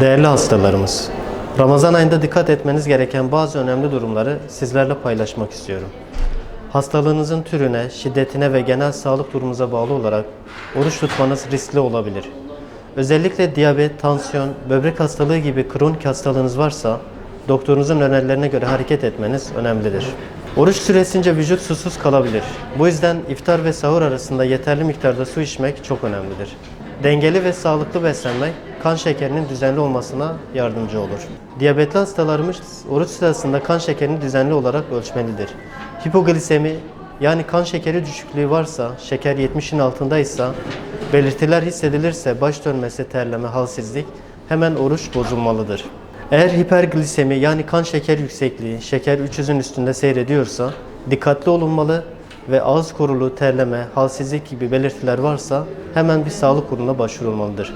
Değerli hastalarımız, Ramazan ayında dikkat etmeniz gereken bazı önemli durumları sizlerle paylaşmak istiyorum. Hastalığınızın türüne, şiddetine ve genel sağlık durumunuza bağlı olarak oruç tutmanız riskli olabilir. Özellikle diyabet, tansiyon, böbrek hastalığı gibi kronik hastalığınız varsa doktorunuzun önerilerine göre hareket etmeniz önemlidir. Oruç süresince vücut susuz kalabilir. Bu yüzden iftar ve sahur arasında yeterli miktarda su içmek çok önemlidir. Dengeli ve sağlıklı beslenmek kan şekerinin düzenli olmasına yardımcı olur. Diyabetli hastalarımız oruç sırasında kan şekerini düzenli olarak ölçmelidir. Hipoglisemi yani kan şekeri düşüklüğü varsa, şeker 70'in altındaysa, belirtiler hissedilirse baş dönmesi, terleme, halsizlik hemen oruç bozulmalıdır. Eğer hiperglisemi yani kan şeker yüksekliği, şeker 300'ün üstünde seyrediyorsa dikkatli olunmalı ve ağız kuruluğu, terleme, halsizlik gibi belirtiler varsa hemen bir sağlık kuruluna başvurulmalıdır.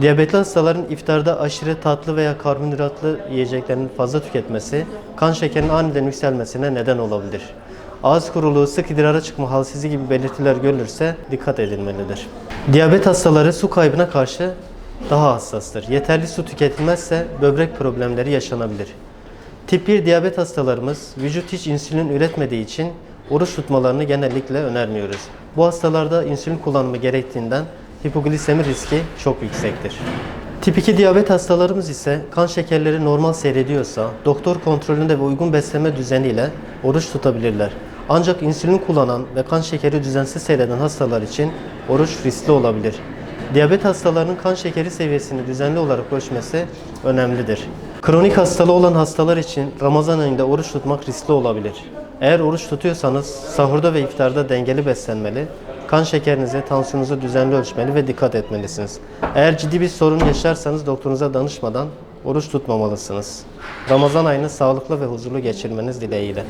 Diyabetli hastaların iftarda aşırı tatlı veya karbonhidratlı yiyeceklerin fazla tüketmesi kan şekerinin aniden yükselmesine neden olabilir. Ağız kuruluğu, sık idrara çıkma, halsizlik gibi belirtiler görülürse dikkat edilmelidir. Diyabet hastaları su kaybına karşı daha hassastır. Yeterli su tüketilmezse böbrek problemleri yaşanabilir. Tip 1 diyabet hastalarımız vücut hiç insülin üretmediği için oruç tutmalarını genellikle önermiyoruz. Bu hastalarda insülin kullanımı gerektiğinden hipoglisemi riski çok yüksektir. Tip 2 diyabet hastalarımız ise kan şekerleri normal seyrediyorsa doktor kontrolünde ve uygun beslenme düzeniyle oruç tutabilirler. Ancak insülin kullanan ve kan şekeri düzensiz seyreden hastalar için oruç riskli olabilir. Diyabet hastalarının kan şekeri seviyesini düzenli olarak ölçmesi önemlidir. Kronik hastalığı olan hastalar için Ramazan ayında oruç tutmak riskli olabilir. Eğer oruç tutuyorsanız sahurda ve iftarda dengeli beslenmeli, kan şekerinizi, tansiyonunuzu düzenli ölçmeli ve dikkat etmelisiniz. Eğer ciddi bir sorun yaşarsanız doktorunuza danışmadan oruç tutmamalısınız. Ramazan ayını sağlıklı ve huzurlu geçirmeniz dileğiyle.